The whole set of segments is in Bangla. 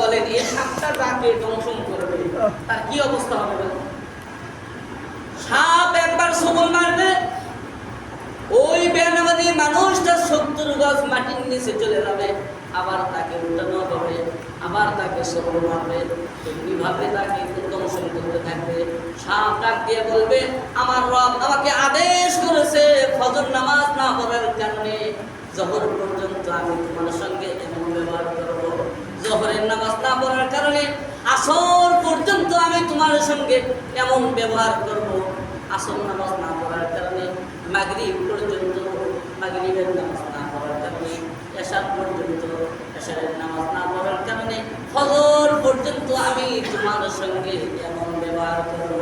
বলেন এই দংশন করবে। তার কি অবস্থা হবে সাপ একবার সবল মারবে, ওই মানুষটা সত্তর গজ মাটির নিচে চলে যাবে, আবার তাকে উঠানো হবে, আবার তাকে সবল মারবে এমনিভাবে তাকে দংশন করতে থাকবে। সাপ ডাক বলবে, আমার রব আমাকে আদেশ করেছে ফজর নামাজ না পড়ার কারণে জহর পর্যন্ত আমি তোমার সঙ্গে এমন ব্যবহার করব জহরের নামাজ না পড়ার কারণে আসর পর্যন্ত আমি তোমার সঙ্গে এমন ব্যবহার করব। আসর নামাজ না পড়ার কারণে মাগরিব পর্যন্ত মাগরিবের নামাজ না পড়ার কারণে এশার পর্যন্ত এশারের নামাজ না পড়ার কারণে ফজর পর্যন্ত আমি তোমার সঙ্গে এমন ব্যবহার করব।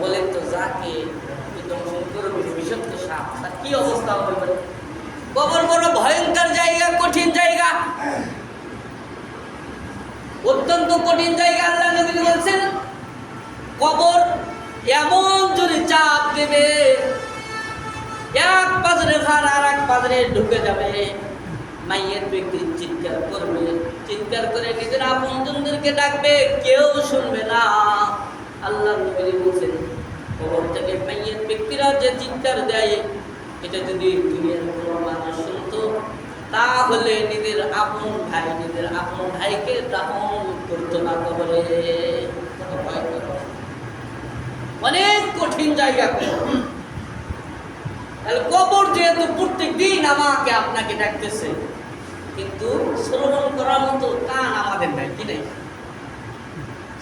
বলেন তো যাকে করবে বিষাক্ত সাপ তার কি অবস্থা হবে? কবর বড় ভয়ঙ্কর জায়গা কঠিন জায়গা। অত্যন্ত কঠিন জায়গা আল্লাহ নবী বলছেন কবর এমন জোরে চাপ দেবে এক পাজরে ঘর আর এক পাজরে ঢুকে যাবে। মাইয়ের ব্যক্তি চিৎকার করবে চিৎকার করে নিজের আপনজনদেরকে ডাকবে কেউ শুনবে না। আল্লাহ নবী বলছেন কবর থেকে মাইয়ের ব্যক্তিরা যে চিৎকার দেয় এটা যদি দুনিয়ার তাহলে নিজের আপন ভাই নিজের আপন ভাইকে দাফন করতো না কবরে। অনেক কঠিন জায়গা তাহলে কবর যেহেতু প্রত্যেক দিন আমাকে আপনাকে ডাকতেছে কিন্তু শ্রবণ করার মতো কান আমাদের নাই কি নাই?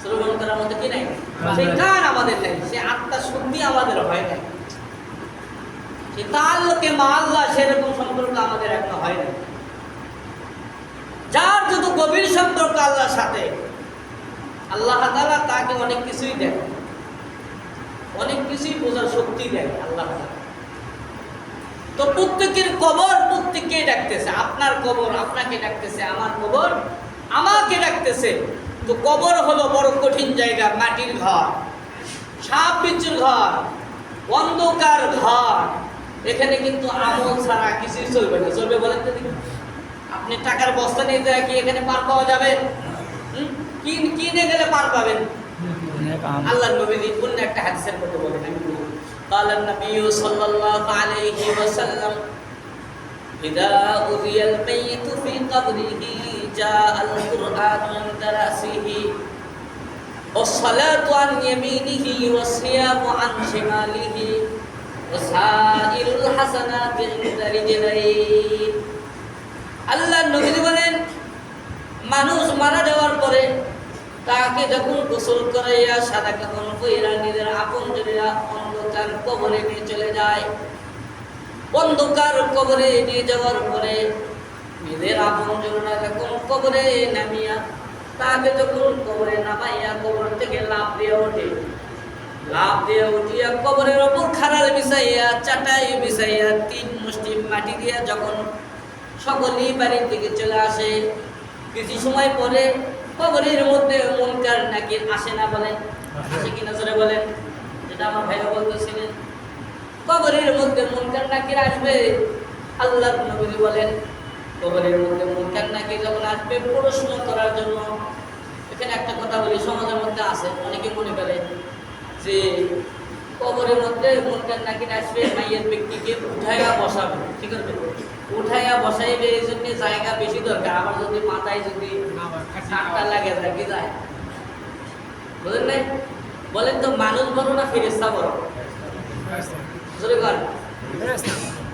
শ্রবণ করার মতো কি নাই? সেই কান আমাদের নাই সে আত্মা শক্তি আমাদের হয় নাই। সে তার লোকে মাল্লা সেরকম সম্পর্ক আমাদের এখনও হয় নাই। যার যত গভীর সম্পর্ক আল্লাহর সাথে, আল্লাহ তাআলা তাকে অনেক কিছুই দেয় অনেক কিছুই বোঝার শক্তি দেয় আল্লাহ। তো প্রত্যেকের কবর প্রত্যেককে ডাকতেছে, আপনার কবর আপনাকে ডাকতেছে, আমার কবর আমাকে ডাকতেছে। তো কবর হলো বড় কঠিন জায়গা, মাটির ঘর সাপ বিচ্ছুর ঘর, অন্ধকার ঘর। এখানে কিন্তু আমল ছাড়া কিছুই চলবে না চলবে বলেন তো দেখি? আপনি টাকার বস্তা নিয়ে যায় কি এখানে পার পাওয়া যাবে হুম? কি কিনে গেলে পার পাবেন আল্লাহ নবী অন্য একটা হাদিসের কথা বলেন আমি বলি قال النبي صلى الله عليه وسلم إذا أذي الميت في قبره جاء القرآن عند رأسه والصلاة عن يمينه والصيام عن شماله আল্লাহ নবী বলেন, মানুষ মারা যাওয়ার পরে তাকে যখন গোসল করাইয়া সাদা কাপড় কইরা নিজের আপন জনেরা অন্ধকার কবরে নিয়ে চলে যায়। অন্ধকার কবরে নিয়ে যাওয়ার পরে নিজের আপন জনেরা যখন কবরে নামিয়া তাকে যখন কবরে নামাইয়া কবর থেকে লাভ দিয়ে ওঠে লাভ দিয়ে উঠিয়া কবরের ওপর খাড়াল বিছাইয়া, চাটাই বিছাইয়া, তিন মুষ্টি মাটি দিয়া যখন সকলেই বাড়ির দিকে চলে আসে, কিছু সময় পরে কবরের মধ্যে মনকার নাকি আসে না বলেন আসে কিনা জোরে বলেন। যেটা আমার ভাইরা বলতেছিলেন। কবরের মধ্যে মনকার নাকির আসবে? আল্লাহ নবী বলেন, কবরের মধ্যে মুনকার নাকির যখন আসবে? প্রশ্ন করার জন্য এখানে একটা কথা বলি, সমাজের মধ্যে আছে, অনেকে মনে করে। যে কবরের মধ্যে মুনকার নাকির আসবে মাইয়ের ব্যক্তিকে উঠাইয়া বসাবে। ঠিক আছে? উঠাইয়া বসাইবে, এই জন্য জায়গা বেশি দরকার। আবার যদি মাথায় যদি ঠান্ডা লাগে যায় যায়। বুঝলেন নাই? বলেন তো, মানুষ বড় না ফেরেস্তা বড়?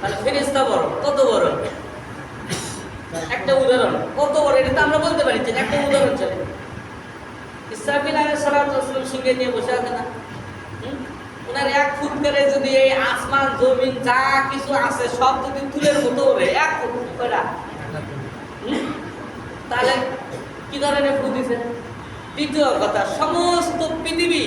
তাহলে ফেরেস্তা বড়, কত বড়? একটা উদাহরণ। কত বড়? এটা তো আমরা বলতে পারি যে একটা উদাহরণ চলে। ইসরাফিল সালাতু ওয়াসালাম সিংহে নিয়ে বসে আছে না? ওনার এক ফুট করে যদি এই আসমান, জমিন, যা কিছু আছে, সব যদি তুলের মতো হবে এক ফুট করে তাহলে কি ধরনের ফু দিছে? দ্বিতীয় কথা, সমস্ত পৃথিবী,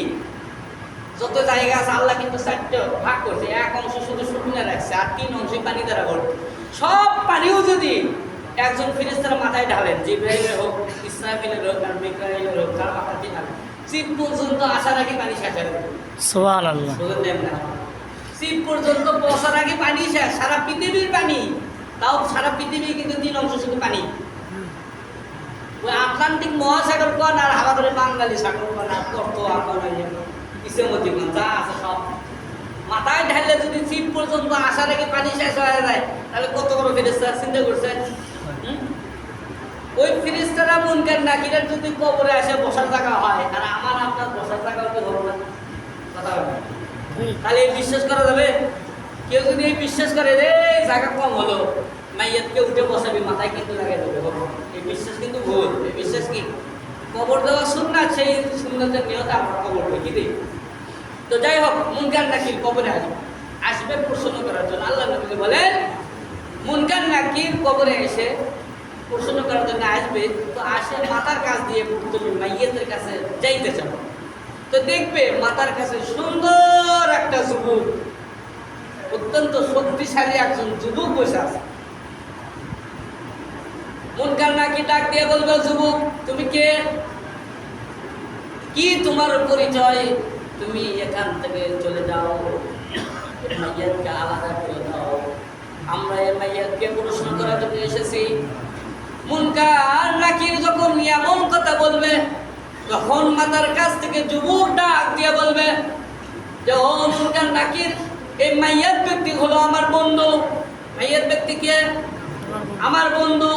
যত জায়গা আছে, আল্লাহ কিন্তু চারটে ভাগ করছে। এক অংশ শুধু শুকনো রাখছে, আর তিন অংশ পানি দ্বারা ভর্তি। সব পানিও যদি একজন ফিরিস্তার মাথায় ঢালেন, জিব্রাইলের হোক, ইসরাফিলের হোক, আর মিকাইলের হোক তার মাথাতে ঢালেন। শীত পর্যন্ত আসার আগে পানি শেষ না শীত পর্যন্ত পৌঁছার আগে পানি শেষ সারা পৃথিবীর পানি। তাও সারা পৃথিবী কিন্তু তিন অংশ শুধু পানি। আটলান্টিক মহাসাগর কন আর আমাদের বাঙালি সাগর কোন আর কত এখন ইসেমতি কোন যা আছে সব। মাথায় ঢাললে যদি চিপ পর্যন্ত আসার আগে পানি শেষ হয়ে যায় তাহলে কত বড় ফেরেস্তা চিন্তা করছে? ওই ফিরিস্তারা মুনকার নাকিরের যদি কবরে আসে বসার জায়গা হয়? আর আমার আপনার বসার জায়গা কি হলো না। কথা না। তাহলে বিশ্বাস করা যাবে? কেউ যদি এই বিশ্বাস করে রে জায়গা কম হলো, মাইয়াতকে উঠে বসাবি, মাথায় কিন্তু লাগাই দেবে এই বিশ্বাস কিন্তু ভুল। এই বিশ্বাস কি? কবর দেওয়া সুন্নাত, সেই সুন্নতের নিয়তে আমরা কবর ঢুকি দিই তো যাই হোক মুনকার নাকির কবরে আসবে? আসবে প্রশ্ন করার জন্য। আল্লাহ নবী বলেন মুনকার নাকির কবরে এসে প্রশ্ন করার জন্য আসবে, তো আসে মাথার কাছ দিয়ে তুমি মাইয়েতের কাছে যাইতে চাও। তো দেখবে মাথার কাছে সুন্দর একটা যুবক, অত্যন্ত শক্তিশালী একজন যুবক বসে আছে। মুনকার নাকি ডাক দিয়ে বলবে, যুবক, তুমি কে? কি তোমার পরিচয়? তুমি এখান থেকে চলে যাও মাইয়াতকে আলাদা করে দাও। আমরা এই মাইয়াতকে প্রশ্ন করার জন্য এসেছি। মুনকার নাকির যখন এমন কথা বলবে তখন মাতার কাছ থেকে যুবক ডাক দিয়ে বলবে যে ও মুনকার নাকির এই মাইয়াত ব্যক্তি হলো আমার বন্ধু। মাইয়াত ব্যক্তি কে? আমার বন্ধু।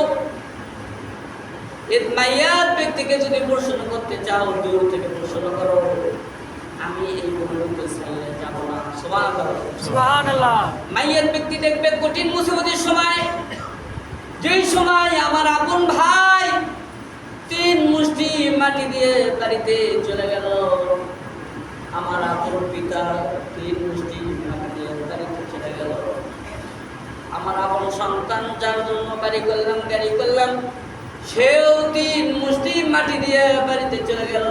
এই মাইয়াত ব্যক্তিকে যদি প্রশ্ন করতে চাও দূর থেকে প্রশ্ন করো। আমি এই বন্ধুকে ছেড়ে যাব না। সমান সুবহানাল্লাহ। মাইয়াত ব্যক্তি দেখবে কঠিন মুসিবতের সময়। যেই সময় আমার আপন ভাই তিন মুষ্টি মাটি দিয়ে বাড়িতে চলে গেল, আমার আপন পিতা তিন মুষ্টি মাটি দিয়ে বাড়িতে চলে গেল। আমার আপন সন্তান যার জন্য বাড়ি করলাম, গাড়ি করলাম, সেও তিন মুষ্টি মাটি দিয়ে বাড়িতে চলে গেল।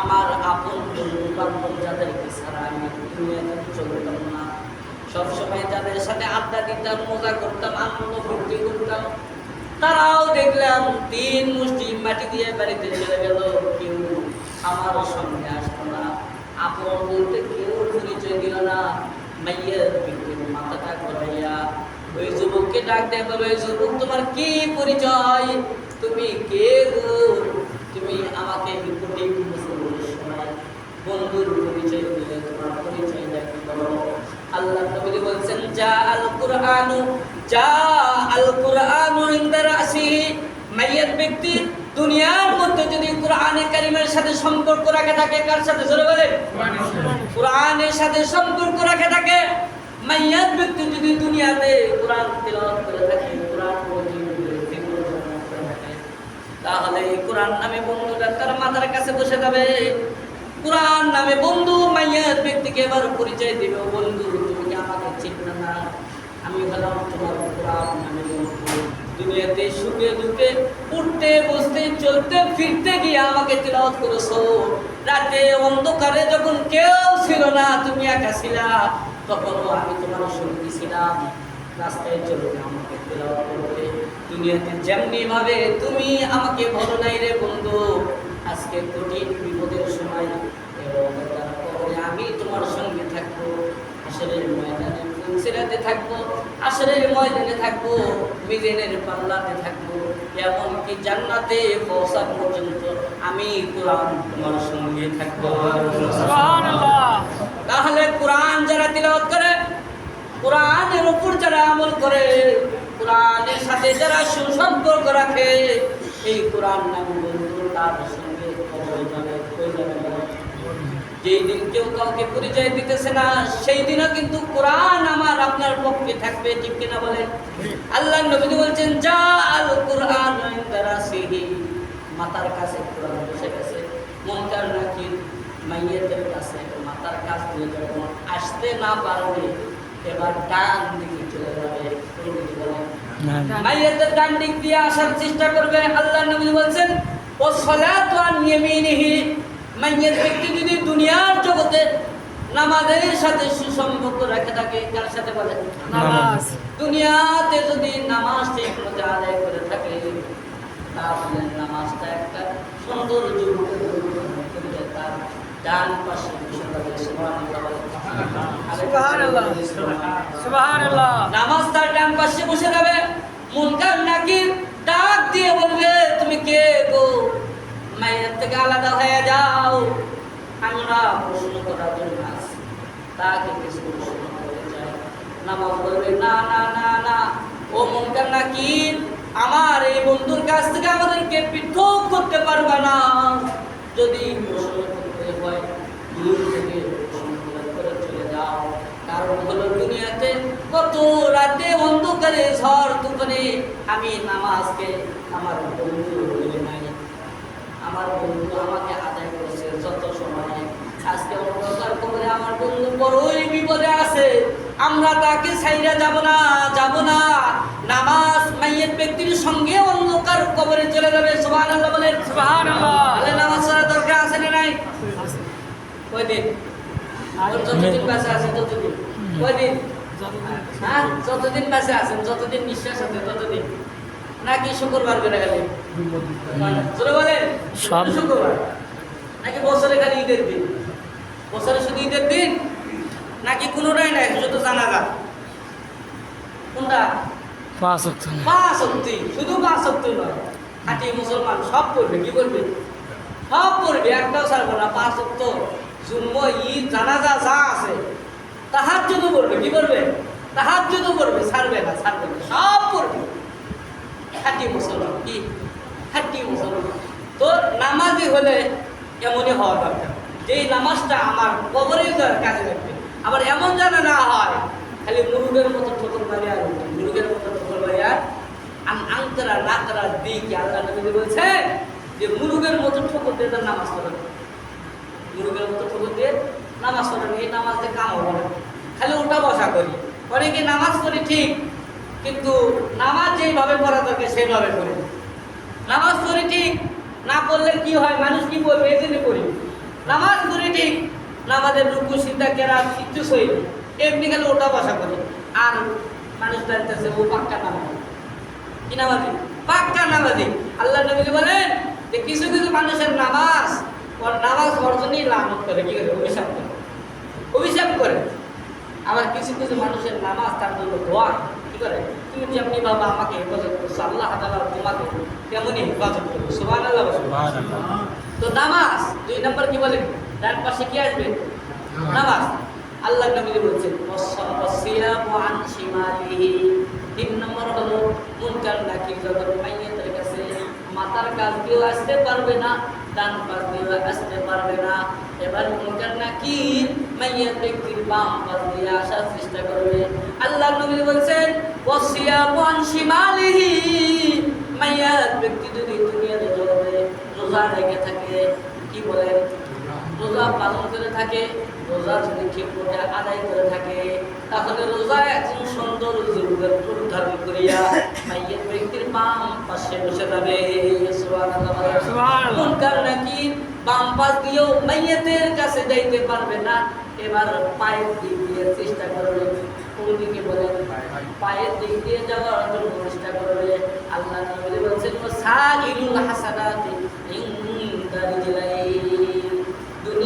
আমার আপন বন্ধু বান্ধব যাদেরকে ছাড়া আমি দুনিয়াতে চলতাম না। সবসময় যাদের সাথে আড্ডা দিতাম, মজা করতাম, আনন্দ ফুর্তি করতাম, তারাও দেখলাম তিন মুষ্টি মাটি দিয়ে বাড়িতে চলে গেল। কেউ আমার সঙ্গে আসতো না। আপন বলতে কেউ পরিচয় দিল না। মাইয়ের মাথাটা ঘুরাইয়া, ওই যুবককে ডাক দেয় বলো ওই যুবক তোমার কি পরিচয়? তুমি কে তুমি আমাকে সময় বন্ধুর পরিচয় দিলে, তোমার পরিচয়টা কি বলো আল্লাহ নবী বলছেন, যা আল কুরআনু, যা আল কুরআনু ইনদা রাসিহি মাইয়াত ব্যক্তি দুনিয়ার মধ্যে যদি কোরআনে কারিমের সাথে সম্পর্ক রাখে থাকে, কার সাথে? জোরে বলে কোরআনের সাথে সম্পর্ক রাখে থাকে, মাইয়াত ব্যক্তি যদি দুনিয়াতে কোরআন তেলাওয়াত করে থাকে, কোরআন তাহলে এই কোরআন নামে বন্ধুটা তার মাথার কাছে বসে যাবে। কোরআন নামে বন্ধু মাইয়াত ব্যক্তিকে এবার পরিচয় দিবে "ও বন্ধু, তুমি কি আমাকে চিনবে না। আমি হলাম তোমার কোরআন নামে বন্ধু। দুনিয়াতে সুখে দুঃখে, উঠতে, বসতে, চলতে, ফিরতে গিয়ে আমাকে তিলাওয়াত করেছ। রাতে অন্ধকারে যখন কেউ ছিল না, তুমি একা ছিলা। তখনও আমি তোমার সঙ্গী ছিলাম। রাস্তায় চলে আমাকে তেলাওয়াত করতে দুনিয়াতে যেমনি ভাবে তুমি আমাকে বলো নাই রে বন্ধু আজকে কঠিন বিপদের সময় এবং তার কবরে আমি তোমার সঙ্গে থাকব আসরের ময়দানে ফুলসিরাতে থাকব আসরের ময়দানে থাকব মিজেনের পাল্লাতে থাকব এমনকি জান্নাতে পৌঁছা পর্যন্ত আমি কোরআন তোমার সঙ্গে থাকব। তাহলে কোরআন যারা তিলাওয়াত করে কোরআনের উপর যারা আমল করে কোরআনের সাথে যারা সুসম্পর্ক রাখে এই কোরআন নামে বন্ধু তার সঙ্গে কবরে যাবে কই যাবে না। যেই দিন কেউ কাউকে পরিচয় দিতেছে না সেই দিনও কিন্তু কোরআন আমার আপনার পক্ষে থাকবে ঠিক কিনা বলেন? আল্লাহ নবী বলছেন যা আল কোরআন মাতার কাছে কোরআন বসে গেছে। মনকার নাকির মাইয়েতের কাছে মাতার কাছ দিয়ে যখন আসতে না পারবে এবার ডান দিকে চলে যাবে। নবীজি ডান। দিক দিয়ে আসার চেষ্টা করবে। আল্লাহ নবী বলছেন ও সলাত আন মাইয়াত ব্যক্তি যদি দুনিয়ার জগতে নামাজের সাথে সুসম্পর্ক রাখে থাকে কার সাথে বলে? নামাজ। দুনিয়াতে যদি নামাজ ঠিক মতো আদায় করে থাকে তাহলে নামাজটা একটা সুন্দর যুবকের তার ডান পাশে নামাজ তার ডান পাশে বসে যাবে। মুনকার নাকির ডাক দিয়ে বলবে তুমি কে গো? আলাদা হয়ে যাও। আমরা প্রশ্ন করার জন্য আসি তাকে কিছু নামাজ বলবে না না না না। ও মনকার নাকি আমার এই বন্ধুর কাছ থেকে আমাদেরকে পৃথক করতে পারবে না। যদি হয় থেকে চলে যাও। কারণ হলো দুনিয়াতে কত রাতে অন্ধকারে ঝড় তুফানে আমি নামাজকে আমার বন্ধু বলে আমার বন্ধু আমাকে আদায় করেছে যত সময়। আজকে অন্ধকার কবরে আমার বন্ধু বড়ই বিপদে আছে। আমরা তাকে ছাইরা যাব না যাব না। নামাজ মাইয়ের ব্যক্তির সঙ্গে অন্ধকার কবরে চলে যাবে। বলেন। সুবহানাল্লাহ। তাহলে নামাজ পড়ার দরকার আছে না নাই? কয়দিন যতদিন বাঁচা আছে ততদিন। কয়দিন হ্যাঁ যতদিন বাঁচে আছেন যতদিন নিঃশ্বাস আছে ততদিন। নাকি শুক্রবার করে বলেন সব। শুক্রবার। নাকি বছরে খালি ঈদের দিন? বছরে শুধু ঈদের দিন? নাকি কোনোটাই নাই শুধু কোনটা? পাঁচ ওয়াক্ত পাঁচ শক্তি শুধু পাঁচ শক্তি নয়। খাঁটি মুসলমান সব করবে কি করবে সব করবে একটাও ছাড়বো না। পাঁচ শক্ত জন্ম ঈদ জানাজা যা আছে তাহার জন্য করবে কি করবে তাহার জন্য করবে ছাড়বে না ছাড়বে না সব করবে খাঁটি মুসলমান, কি? খাঁটি মুসলমান। তো নামাজি হলে এমনই হওয়া দরকার। যেই নামাজটা আমার কবরেই কাজে লাগবে। আবার এমন যেন না হয়, খালি মুরুগের মতো ঠোকর মারি আর মুরুগের মতো ঠোকর মারি আর আংতরা নাকরা দিকে আল্লাহ নবী বলছে যে মুরুগের মতো ঠোকর দিয়ে তার নামাজ পড়ে মুরুগের মতো ঠোকর দিয়ে নামাজ পড়েন এই নামাজ কাম হবে না। খালি ওটা বসা করি। অনেকে নামাজ পড়ি? ঠিক। কিন্তু নামাজ যেইভাবে পড়া দরকার, সেইভাবে না। নামাজ পড়ি ঠিক, না পড়লে কি হয়, মানুষ কি বলবে, এই জন্য করি নামাজ পড়ি ঠিক, নামাজের রুকু, সিদ্ধা কেরা কিচ্ছু সই এমনি গেলে ওটা বসা করি। আর মানুষ জানতেছে, ও পাক্কা নামাজ। কি নামাজি? পাক্কা নামাজি। আল্লাহ নবী বলেন? যে কিছু কিছু মানুষের নামাজ নামাজ অর্জনই লানত করে, কি করে? অভিশাপ করে। অভিশাপ করে। আবার কিছু কিছু মানুষের নামাজ তার জন্য দোয়া। করে তুমি যেমনি বাবা আমাকে হেফাজত করছ আল্লাহ তাআলা তোমাকে তেমনই হেফাজত করবে। সুবহানাল্লাহ বলুন। তো নামাজ দুই নম্বর কি বলেন? ডান পাশে কি আসবে? নামাজ। আল্লাহ নবী বলছেন তিন নম্বর হলো মুনকার নাকির যখন মাইয়াতের কাছে মাথার কাজ দিয়েও আসতে পারবে না ডান পাশ দিয়েও আসতে পারবে না এবার মুনকার নাকির মাইয়াত ব্যক্তির বাম পাশ দিয়ে আসার চেষ্টা করবে। আল্লাহ নবী বলছেন ওয়াসিয়ামু আন শিমালিহি মাইয়াত ব্যক্তি যদি দুনিয়াতে জগতে রোজা রেখে থাকে, কি বলেন রোজা পালন করে থাকে, রোজা যদি ঠিক মতো আদায় করে থাকে তাহলে রোজা একজন সুন্দর ধারণ করিয়া মাইয়ের ব্যক্তির বাম পাশে বসে যাবে। সুবহানাল্লাহ। মুনকার নাকি বাম পাশ দিয়েও মাইয়েতের কাছে যাইতে পারবে না। এবার পায়ের দিক দিয়ে চেষ্টা করবে কোন দিকে বলেন পায়ের দিক দিয়ে যাওয়ার জন্য চেষ্টা করবে আল্লাহ নবী বলছেন সাইলুল হাসানাতি ইনদা রিজলাইন।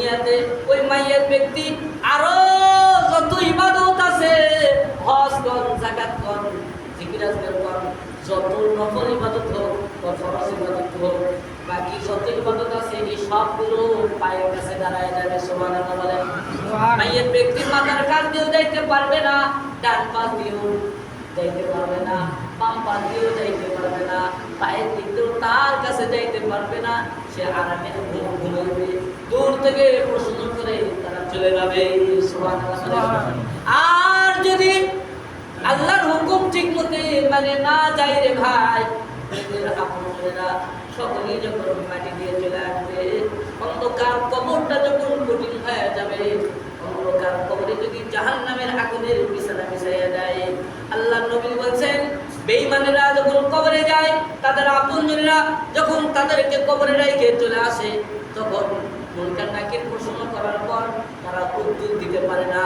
দুনিয়াতে ওই মাইয়ের ব্যক্তি আরও যত ইবাদত আছে হজ কর জাকাত কর জিকির কর যত নফল ইবাদত হোক ফরজ ইবাদত হোক বাকি যত ইবাদত আছে এই সবগুলো পায়ের কাছে দাঁড়ায় যাবে সুবহানাল্লাহ বলেন। মাইয়ের ব্যক্তি মাথার কাজ দিয়েও যাইতে পারবে না ডান পাশ দিয়েও যাইতে পারবে না বাম পাশ দিয়েও যাইতে পারবে না পায়ের দিক দিয়েও তার কাছে যাইতে পারবে না সে আরামে ঘুম ঘুমাইবে দূর থেকে প্রশ্ন করে তারা চলে যাবে। আর যদি আল্লাহর হুকুম ঠিক মতে মানে না যাই রে ভাই যখন দিয়ে চলে আসবে কবরটা যখন কঠিন হয়ে যাবে কবরে যদি যায় বলছেন, বেঈমানেরা যখন কবরে যায়, তাদের আপনজনেরা যখন তাদেরকে কবরে রেখে চলে আসে, তখন মুনকার নাকির প্রশ্ন করার পর তারা উত্তর দিতে পারে না।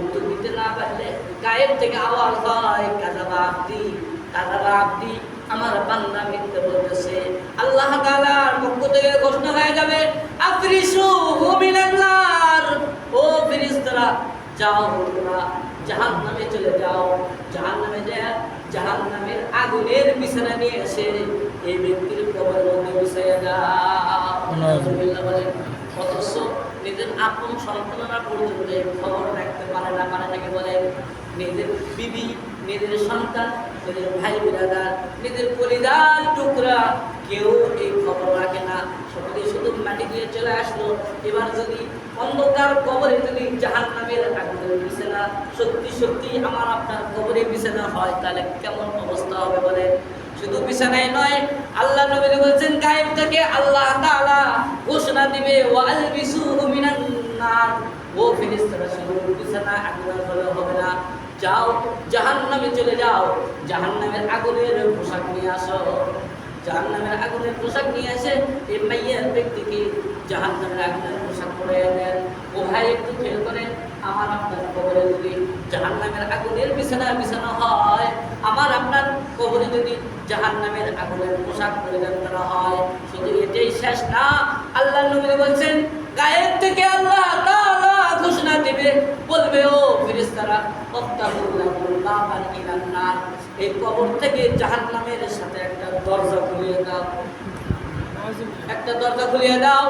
উত্তর দিতে না পারলে গায়ের থেকে আওয়াজ হয় কাজাবা আব্দি কাজাবা আব্দি আমার বান্দা মিথ্যে বলতেছে। আল্লাহ তাআলার পক্ষ থেকে ঘোষণা হয়ে যাবে আফরিসু মিনাল্লার ও ফেরেশতারা যাও তোমরা জাহান নামে চলে যাও। জাহান নামে যায় জাহান নামের আগুনের বিছানা নিয়ে এসে এই ব্যক্তির কবরের মধ্যে দাও নাউজুবিল্লাহ বলেন নিজের আপন সন্তানরা পর্যন্ত খবর রাখতে পারে না, পারে নাকি বলেন নিজের বিবি, নিজের সন্তান, নিজের ভাই বিরাদার, নিজের পরিবার টুকরা কেউ এই খবর রাখে না। সকলে শুধু মাটি দিয়ে চলে আসলো। এবার যদি অন্ধকার কবরে যদি জাহান নামের আগুনের বিছানা সত্যি সত্যি আমার আপনার কবরে বিছানা হয়, তাহলে কেমন অবস্থা হবে বলে? শুধু বিছানায় নয়, আল্লাহ নবী বলছেন গায়েব থেকে আল্লাহ তাআলা ঘোষণা দিবে ওয়াল বিসুহু মিনান নার ও ফেরেশতারা, শুধু বিছানা আগুনের হলে হবে না। যাও, জাহান্নামে চলে যাও। জাহান্নামের আগুনের পোশাক নিয়ে আসো। জাহান্নামের আগুনের পোশাক নিয়ে এসে এই মাইয়ের ব্যক্তিকে জাহান্নামের আগুনের পোশাক পরে দেন ও ভাই, একটু খেয়াল করেন, আমার আপনার কবরে যদি জাহান্নামের আগুনের বিছানা বিছানা হয়, আমার আপনার কবরে যদি জাহান্নামের আগুনের পোশাক পরিধান করা হয়। শুধু এটাই শেষ না আল্লাহ নবী বলছেন, গায়ের থেকে আল্লাহ তাআলা ঘোষণা দেবে। বলবে, ও ফেরেশতারা অত্তাহুল্লাহুল বাবান ইলান নার। এই কবর থেকে জাহান্নামের সাথে একটা দরজা খুলিয়ে দাও। একটা দরজা খুলিয়ে দাও।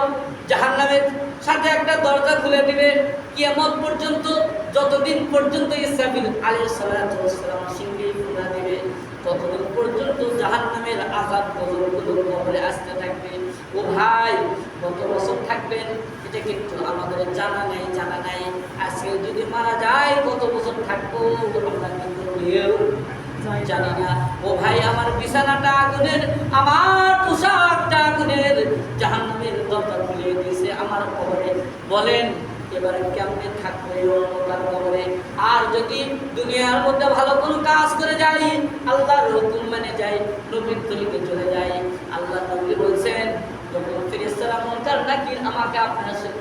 জাহান্নামের সাথে একটা দরজা খুলে দিবে। কিয়ামত পর্যন্ত, যতদিন পর্যন্ত ইসরাফিল ওয়াস সালাম সিংহে ফুলা দিবে, ততদিন পর্যন্ত জাহান্নামের আযাব গজবগুলো কবরে আসতে থাকবে। ও ভাই, কত বছর থাকবেন? এটা কিন্তু আমাদের জানা নাই জানা নাই? আজকে যদি মারা যায়, কত বছর থাকব? আমরা কিন্তু কেউ জানি না। ও ভাই, আমার বিছানাটা আগুনের, আমার পোশাকটা আগুনের জাহান্নামের দরজা খুলে দিয়েছে আমার কবরে। বলেন, এবারে কেমনে থাকবে এই কবরে? আর যদি দুনিয়ার মধ্যে ভালো কোনো কাজ করে যাই, আল্লাহর হুকুম মানে যাই, নবীর তরিকে চলে যাই আল্লাহ নবী বলছেন, যখন ফেরেশতারা মুনকার নাকির আমাকে আপনার সাথে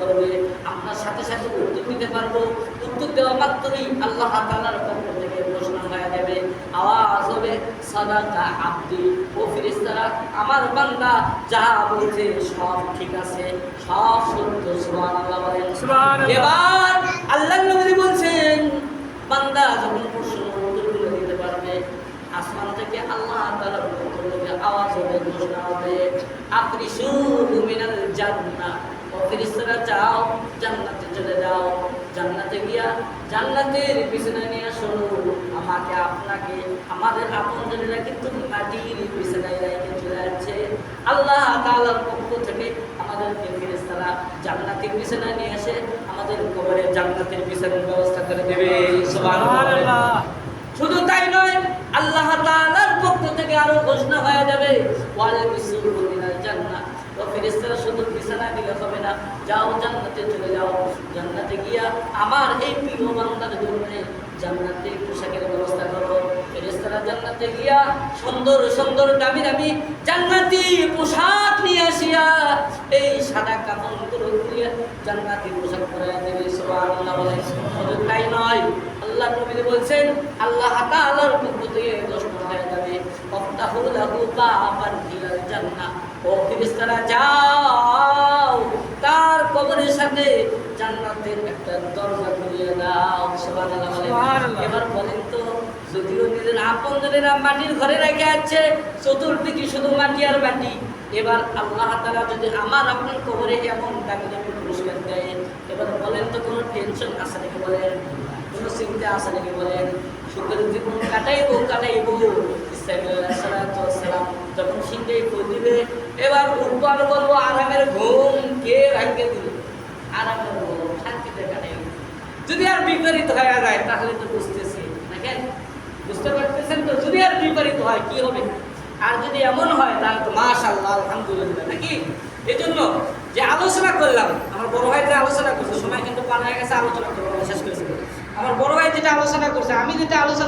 করবে? আপনার সাথে সাথে উত্তর দিতে পারব? উত্তর দেওয়া মাত্রই আল্লাহ তাআলার পক্ষ থেকে ঘোষণা হয়ে যাবে আওয়াজ হবে সাদাকা আব্দি ও ফেরেশতারা আমার বান্দা যা বলছে সব ঠিক আছে সব সত্য বলেন। এবার আল্লাহ নবী বলছেন বান্দা যখন প্রশ্ন দিতে পারবে আসমান থেকে আল্লাহ থেকে আওয়াজ হবে ঘোষণা হবে আফরিসু মিনাল জান্নাহ। ও ফেরেশতারা যাও জান্নাতে চলে যাও। জান্নাতে গিয়া জান্নাতের বিছানা নিয়ে আসো আমাকে আপনাকে, আমাদের আপনজনেরা কিন্তু মাটির বিছানায় রেখে চলে যাচ্ছে। আল্লাহ তাআলার পক্ষ থেকে আমাদেরকে ফেরেশতারা জান্নাতের বিছানা নিয়ে এসে আমাদের কবরে জান্নাতের বিছানার ব্যবস্থা করে দেবে। শুধু তাই নয়, আল্লাহ তাআলার পক্ষ থেকে আরও ঘোষণা হয়ে যাবে, ওয়াল মিনাল ও ফেরেশতারা শুধু বিছানা দিলে হবে না। যাও জান্নাতে চলে যাও। জান্নাতে গিয়া আমার এই জান্নাতে পোশাকের ব্যবস্থা করো। ফেরেশতারা জান্নাতে গিয়া সুন্দর সুন্দর দামি দামি জান্নাতি পোশাক নিয়ে আসিয়া এই সাদা কাপড়গুলো খুলিয়া জান্নাতি পোশাক পরে দেবে, সুবহানাল্লাহ শুধু তাই নয়, আল্লাহ নবী বলছেন, আল্লাহ তাআলার পক্ষ থেকে ঘোষণা হয়ে যাবে। অফতাহু লাহু বাবান ইলাল জান্নাহ। ও যাও তার কবরের সাথে জান্নাতের একটা দরজা খুলিয়ে দাও। সুবহানাল্লাহ বলেন। এবার বলেন তো যদিও নিজের আপনজনেরা মাটির ঘরে রেখে আছে চতুর্দিকে শুধু মাটি আর মাটি। এবার আল্লাহ তাআলা যদি আমার আপনার কবরে এমন দামি দামি পুরস্কার দেয় এবার বলেন তো কোনো টেনশন আছে নাকি বলেন? কোনো চিন্তা আছে নাকি বলেন? সুখের জীবন কাটাইবো কাটাইবো। ইসলাম যখন ফুল দিবে এবার উঠবার বলব আরামের ঘুম, কে ভাগ্যে দিল আরামের ঘুম শান্তিতে যদি আর বিপরীত হয়ে যায়, তাহলে তো বুঝতেছি, দেখেন? বুঝতে পারতেছেন তো? যদি আর বিপরীত হয়, কি হবে? আর যদি এমন হয়, তাহলে তো মাশাল্লাহ আলহামদুলিল্লাহ, নাকি? এই জন্য যে আলোচনা করলাম, আমার বড় ভাই যে আলোচনা করছে, সময় কিন্তু পার হয়ে গেছে, আলোচনা করব শেষ করেছি। আমার বড় ভাই যেটা আলোচনা করছে, আমি যেটা আলোচনা